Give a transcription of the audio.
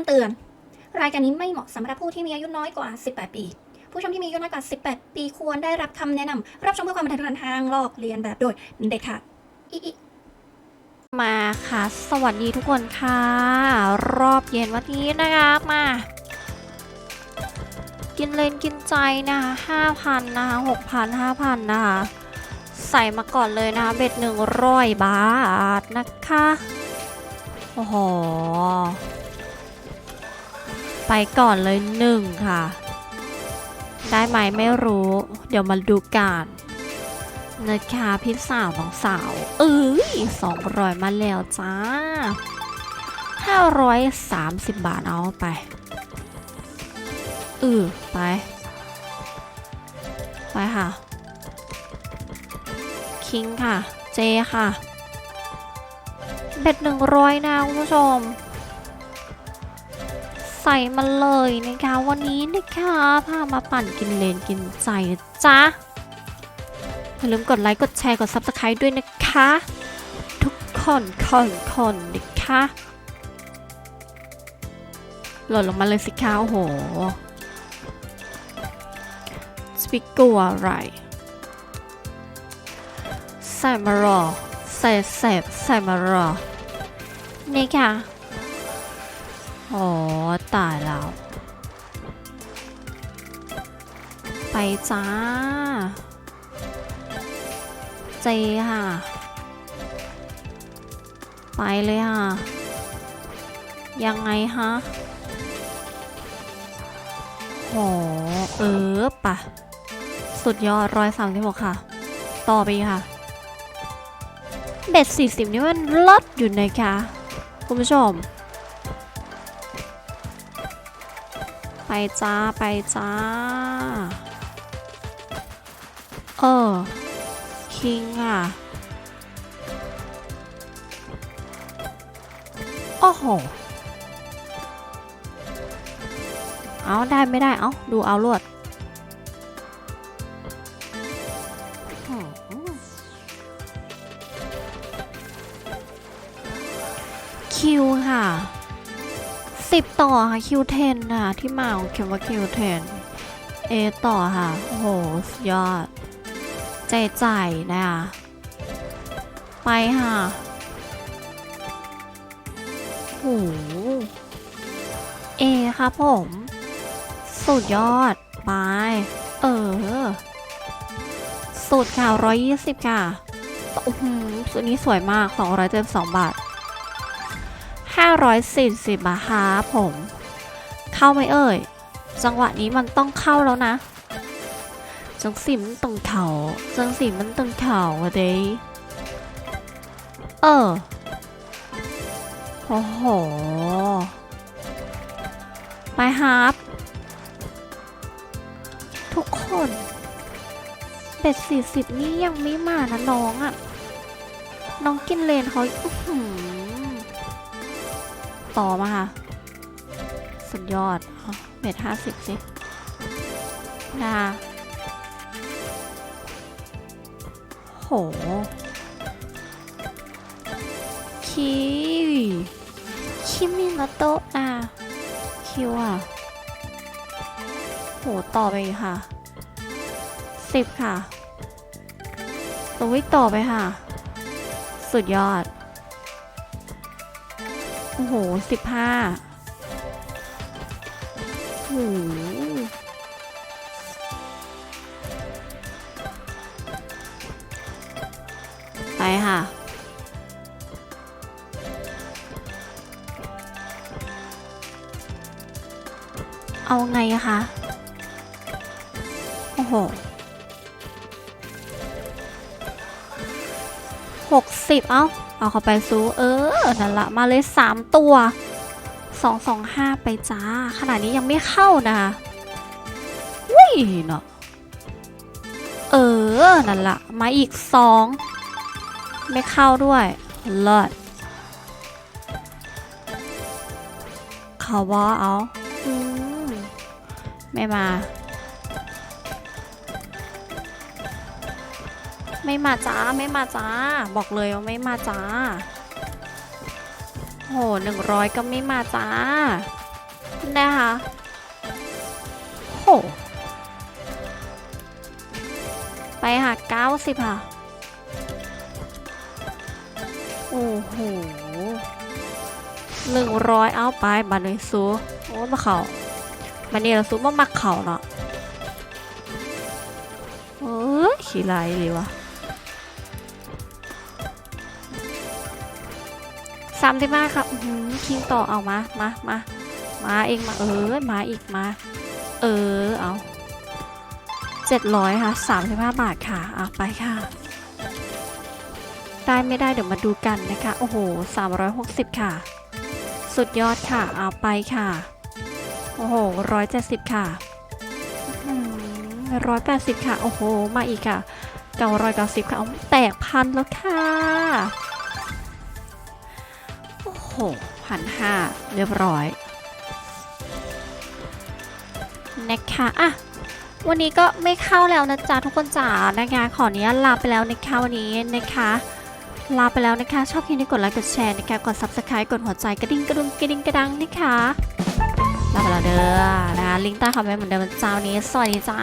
ำเตือน รายการนี้ไม่เหมาะสำหรับผู้ที่มีอายุน้อยกว่า 18 ปี ผู้ชมที่มีอายุน้อยกว่า 18 ปีควรได้รับคำแนะนำรับชมเพื่อความบันเทิงทางลอกเลียนแบบโดยเด็ดขาดอิอิมาค่ะ สวัสดีทุกคนค่ะ รอบเย็นวันนี้นะคะมากินเลนกินใจนะคะห้าพันนะคะหกพันห้าพันนะคะ ใส่มาก่อนเลยนะคะ เบ็ดหนึ่งร้อยบาทนะคะ โอ้โห ไปก่อนเลยหนึ่งค่ะ ได้ไหมไม่รู้ เดี๋ยวมาดูกันนะคะพี่สาวน้องสาว เอ้ยสองร้อยมาแล้วจ้าห้าร้อยสามสิบบาทเอาไปเออไป ไปค่ะ คิงค่ะ เจค่ะ เบ็ดหนึ่งร้อยนะคุณผู้ชม ใส่มาเลยนะคะ วันนี้นะคะพามาปั่นกินเลนกินใจนะจ๊ะอย่าลืมกดไลค์กดแชร์กด Subscribe ด้วยนะคะ ทุกคนคนคนนะคะโหล่นลงมาเลยสิคะโอ้โหสปิกกลัวอะไรใส่มารอใส่เสพใส่มารอนี่ค่ะ โอ้ตายแล้ว ไปจ้า เจค่ะ ไปเลยค่ะ ยังไงฮะโหเออปะสุดยอดร้อยสามสิบหกค่ะ ต่อไปค่ะ เบ็ดสี่สิบนี่มันลดอยู่นะคะ คุณผู้ชม ไปจ้าไปจ้า เออ คิงอะ โอ้โห เอาได้ไม่ได้ เอาดูเอาลวดคิวค่ะ สิบต่อค่ะคิวเทนค่ะที่มาของเขียว่าคิวเทนเอต่อค่ะ โอ้โหสุดยอด ใจใจนะคะไปค่ะโหเอครับผม สุดยอด ไป เออ สุดค่ะร้อยยี่สิบค่ะอื้อหือสุดนี้สวยมากสองร้อยเจ็ดสองบาท ห้าร้อยสี่สิบาทครับผม เข้าไหมเอ่ย จังหวะนี้มันต้องเข้าแล้วนะ จังสีมันตึงเขาจังสีมันตึงเขาเด้เออ โอ้โห ไปฮับ ทุกคนเบ็ดสี่สิบนี่ยังไม่มานะน้องอะน้องกินเลนเขาอื้อ ต่อมาค่ะ สุดยอดเบ็ดห้าสิบสินะคะโหคิวคิมินาโตะอะคิวอะโหต่อไปค่ะสิบค่ะตัววิต่อไปค่ะ สุดยอด โอ้โหสิบห้าโอ้ไปค่ะ เอาไงคะ โอ้โหหกสิบเอ้า เอาเข้าไปซูเออ นั่นละมาเลยสามตัวสองสองห้าไปจ้า ขนาดนี้ยังไม่เข้านะวิ่เนาะเออ นั่นละมาอีกสองไม่เข้าด้วยเลิศเขาว่าเอาไม่มา ไม่มาจ้าไม่มาจ้า บอกเลยว่าไม่มาจ้าโหหนึ่งร้อยก็ไม่มาจ้า นะคะโหไปค่ะ90ค่ะ โอ้โหหนึ่งร้อยเอาไปบันเลยซูโอ้มาเขาบันนี้เราซูมามักเขาเนาะเอ้ยขี้ไรเลยวะ สามสิบห้าค่ะอื้อหือคิงต่อเอามามามามาเองมาเออมาอีกมา เออเอาเจ็ดร้อยค่ะสามสิบห้าบาทค่ะเอาไปค่ะ ได้ไม่ได้เดี๋ยวมาดูกันนะคะ โอ้โห360ค่ะ สุดยอดค่ะเอาไปค่ะ โอ้โห170ค่ะร้อยแปดสิบค่ะ โอ้โห มาอีกค่ะเก้าร้อยเก้าสิบค่ะเอาแตกพันแล้วค่ะ โอ้โหพันห้าเรียบร้อย นะคะอะวันนี้ก็ไม่เข้าแล้วนะจ๊ะทุกคนจ๋านะคะขออนุญาตลาไปแล้วนะคะวันนี้นะคะลาไปแล้วนะคะ ชอบคลิปนี้กดไลค์กดแชร์นะคะกด subscribe กดหัวใจกระดิ่งกระดุมกระดิ่งกระดังนะคะลาไปแล้วเด้อนะคะลิงก์ใต้คอมเมนต์เหมือนเดิมวันเจ้านี้สวัสดีจ้า